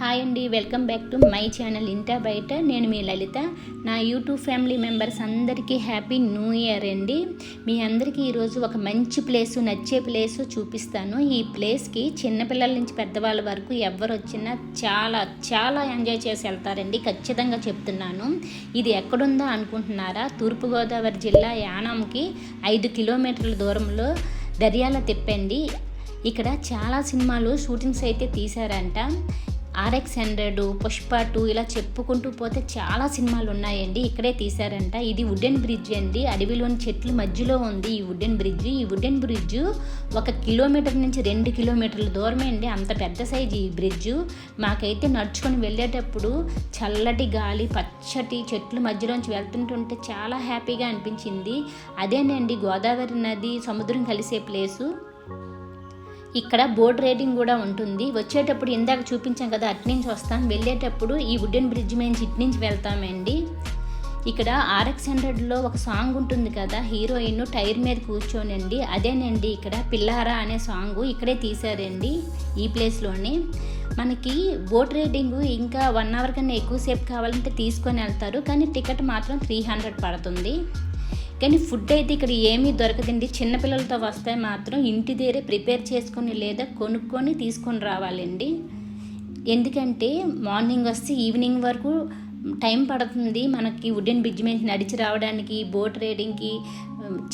Hi అండి welcome back to my channel ఇంటా బయట. నేను మీ లలిత. నా యూట్యూబ్ ఫ్యామిలీ మెంబర్స్ అందరికీ హ్యాపీ న్యూ ఇయర్ అండి. మీ అందరికీ ఈరోజు ఒక మంచి ప్లేసు నచ్చే ప్లేసు చూపిస్తాను. ఈ ప్లేస్కి చిన్నపిల్లల నుంచి పెద్దవాళ్ళ వరకు ఎవరు వచ్చినా చాలా చాలా ఎంజాయ్ చేసి వెళ్తారండి. ఖచ్చితంగా చెప్తున్నాను. ఇది ఎక్కడుందో అనుకుంటున్నారా? తూర్పుగోదావరి జిల్లా యానంకి ఐదు కిలోమీటర్ల దూరంలో దర్యాల తిప్పండి. ఇక్కడ చాలా సినిమాలు షూటింగ్స్ అయితే తీశారంట. ఆర్ఎక్స్ హండ్రెడ్ పుష్ప టూ ఇలా చెప్పుకుంటూ పోతే చాలా సినిమాలు ఉన్నాయండి. ఇక్కడే తీశారంట. ఇది వుడెన్ బ్రిడ్జ్ అండి. అడవిలోని చెట్లు మధ్యలో ఉంది ఈ వుడెన్ బ్రిడ్జ్ ఈ వుడెన్ బ్రిడ్జ్ ఒక కిలోమీటర్ నుంచి రెండు కిలోమీటర్ల దూరమే అండి. అంత పెద్ద సైజు ఈ బ్రిడ్జ్ మాకైతే నడుచుకొని వెళ్ళేటప్పుడు చల్లటి గాలి పచ్చటి చెట్లు మధ్యలోంచి వెళ్తుంటుంటే చాలా హ్యాపీగా అనిపించింది. అదేనండి గోదావరి నది సముద్రం కలిసే ప్లేసు ఇక్కడ బోట్ రైడింగ్ కూడా ఉంటుంది. వచ్చేటప్పుడు ఇందాక చూపించాం కదా అటు నుంచి వస్తాం. వెళ్ళేటప్పుడు ఈ వుడెన్ బ్రిడ్జ్ మీద ఇటు నుంచి వెళ్తామండి. ఇక్కడ ఆర్ఎక్స్ హండ్రెడ్లో ఒక సాంగ్ ఉంటుంది కదా హీరోయిన్ టైర్ మీద కూర్చోనండి. అదేనండి ఇక్కడ పిల్లారా అనే సాంగ్ ఇక్కడే తీశారండి ఈ ప్లేస్లోనే మనకి బోట్ రైడింగ్ ఇంకా వన్ అవర్ కన్నా ఎక్కువసేపు కావాలంటే తీసుకొని వెళ్తారు కానీ టికెట్ మాత్రం త్రీ హండ్రెడ్ పడుతుంది. కానీ ఫుడ్ అయితే ఇక్కడ ఏమీ దొరకదండి. చిన్నపిల్లలతో వస్తే మాత్రం ఇంటి దగ్గరే ప్రిపేర్ చేసుకొని లేదా కొనుక్కొని తీసుకొని రావాలండి. ఎందుకంటే మార్నింగ్ వస్తే ఈవినింగ్ వరకు టైం పడుతుంది. మనకి వుడెన్ బ్రిడ్జ్ మీద నడిచి రావడానికి బోట్ రైడింగ్కి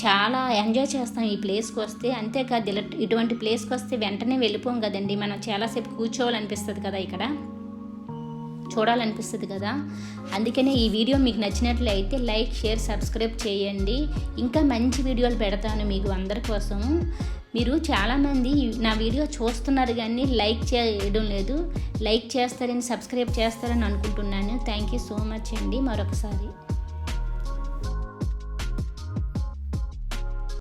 చాలా ఎంజాయ్ చేస్తాం ఈ ప్లేస్కి వస్తే. అంతేకాదు ఇలా ఇటువంటి ప్లేస్కి వస్తే వెంటనే వెళ్ళిపోం కదండి. మనం చాలాసేపు కూర్చోవాలనిపిస్తుంది కదా ఇక్కడ. చూడాలనిపిస్తుంది కదా. అందుకనే ఈ వీడియో మీకు నచ్చినట్లయితే లైక్ షేర్ సబ్స్క్రైబ్ చేయండి. ఇంకా మంచి వీడియోలు పెడతాను మీకు అందరి కోసము మీరు చాలామంది నా వీడియో చూస్తున్నారు కానీ లైక్ చేయడం లేదు. లైక్ చేస్తారని సబ్స్క్రైబ్ చేస్తారని అనుకుంటున్నాను. థ్యాంక్ యూ సో మచ్ అండి. మరొకసారి.